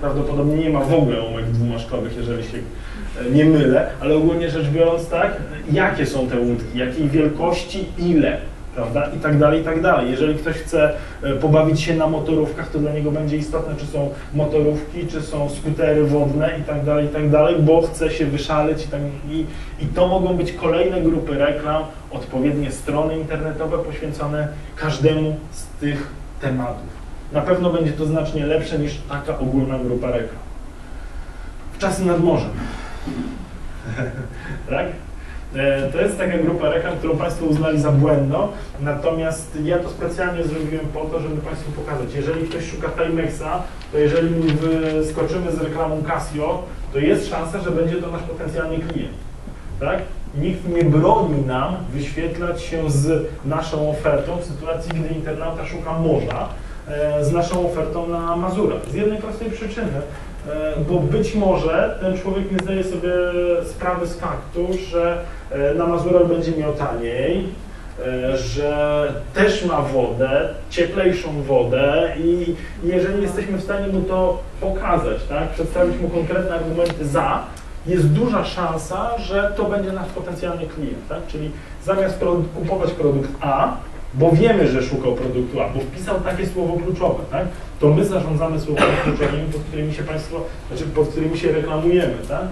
prawdopodobnie nie ma w ogóle umek dwumaszkowych, jeżeli się e, nie mylę, ale ogólnie rzecz biorąc tak, jakie są te łódki, jakiej wielkości, ile, prawda, i tak dalej, i tak dalej. Jeżeli ktoś chce e, pobawić się na motorówkach, to dla niego będzie istotne, czy są motorówki, czy są skutery wodne i tak dalej, i tak dalej, bo chce się wyszaleć i, tak, i, i to mogą być kolejne grupy reklam, odpowiednie strony internetowe poświęcone każdemu z tych tematów. Na pewno będzie to znacznie lepsze niż taka ogólna grupa reklam. W czasy nad morzem. tak? E, To jest taka grupa reklam, którą Państwo uznali za błędną, natomiast ja to specjalnie zrobiłem po to, żeby Państwu pokazać. Jeżeli ktoś szuka Timexa, to jeżeli mu wyskoczymy z reklamą Casio, to jest szansa, że będzie to nasz potencjalny klient. Tak? Nikt nie broni nam wyświetlać się z naszą ofertą w sytuacji, gdy internauta szuka morza, z naszą ofertą na Mazurach. Z jednej prostej przyczyny, e, bo być może ten człowiek nie zdaje sobie sprawy z faktu, że e, na Mazurach będzie miał taniej, e, że też ma wodę, cieplejszą wodę i jeżeli jesteśmy w stanie mu to pokazać, tak, przedstawić mu konkretne argumenty za, jest duża szansa, że to będzie nasz potencjalny klient, tak? Czyli zamiast kupować produkt A, bo wiemy, że szukał produktu A, bo wpisał takie słowo kluczowe, tak? To my zarządzamy słowami kluczowymi, pod którymi się Państwo, znaczy pod którymi się reklamujemy, tak?